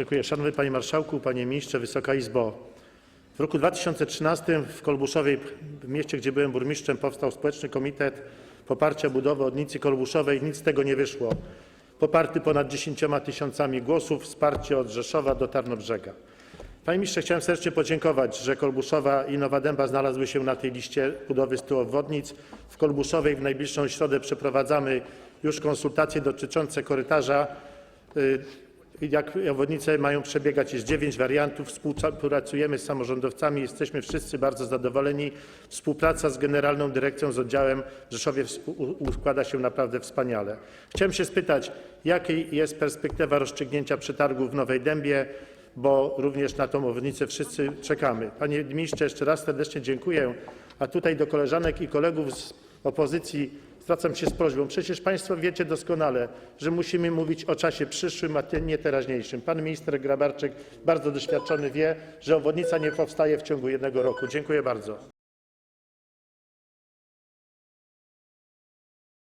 Dziękuję. Szanowny Panie Marszałku, Panie Ministrze, Wysoka Izbo. W roku 2013 w Kolbuszowej, w mieście, gdzie byłem burmistrzem, powstał społeczny komitet poparcia budowy obwodnicy Kolbuszowej. Nic z tego nie wyszło. Poparty ponad 10 tysiącami głosów, wsparcie od Rzeszowa do Tarnobrzega. Panie ministrze, chciałem serdecznie podziękować, że Kolbuszowa i Nowa Dęba znalazły się na tej liście budowy 100 obwodnic. W Kolbuszowej w najbliższą środę przeprowadzamy już konsultacje dotyczące korytarza. Y, Jak obwodnice mają przebiegać, jest dziewięć wariantów. Współpracujemy z samorządowcami, jesteśmy wszyscy bardzo zadowoleni. Współpraca z Generalną Dyrekcją, z oddziałem w Rzeszowie układa się naprawdę wspaniale. Chciałem się spytać, jaka jest perspektywa rozstrzygnięcia przetargu w Nowej Dębie, bo również na tą obwodnicę wszyscy czekamy. Panie ministrze, jeszcze raz serdecznie dziękuję. A tutaj do koleżanek i kolegów z opozycji zwracam się z prośbą. Przecież Państwo wiecie doskonale, że musimy mówić o czasie przyszłym, a nie teraźniejszym. Pan minister Grabarczyk, bardzo doświadczony, wie, że obwodnica nie powstaje w ciągu jednego roku. Dziękuję bardzo.